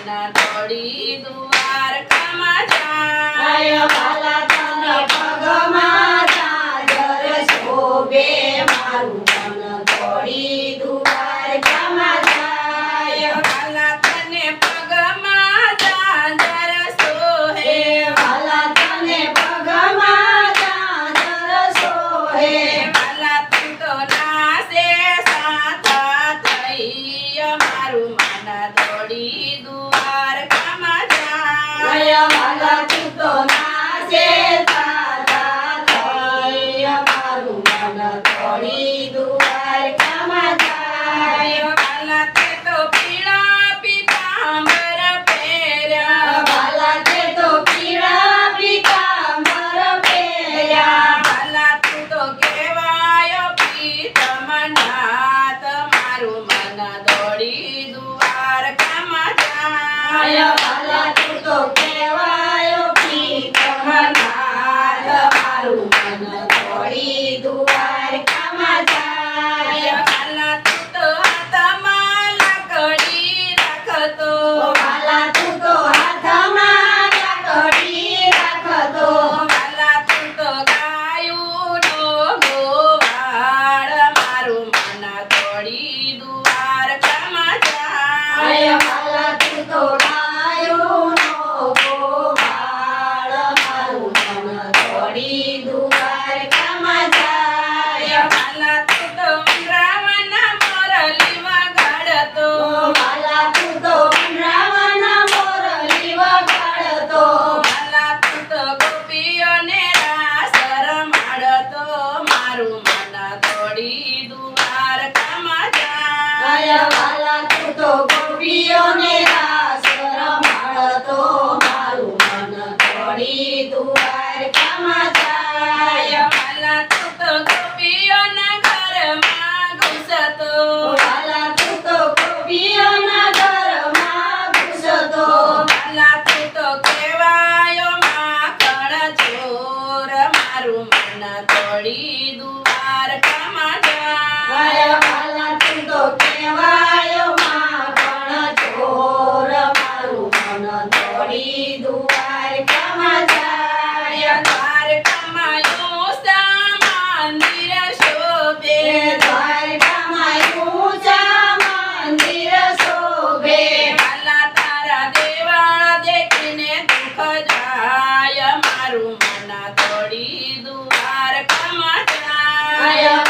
તના દુવાર ખમાજા આય વાલા તને પગમાજા જર મારું તન દુવાર ખમાજા આય વાલા do ar camadaia. પડી દ્વારકામાં જાય વાલા તું તો ગોપીઓને રાસ રમાડતો મારું મન પડી દ્વારકામાં જાય વાલા તું તો ગોપીઓના Maya.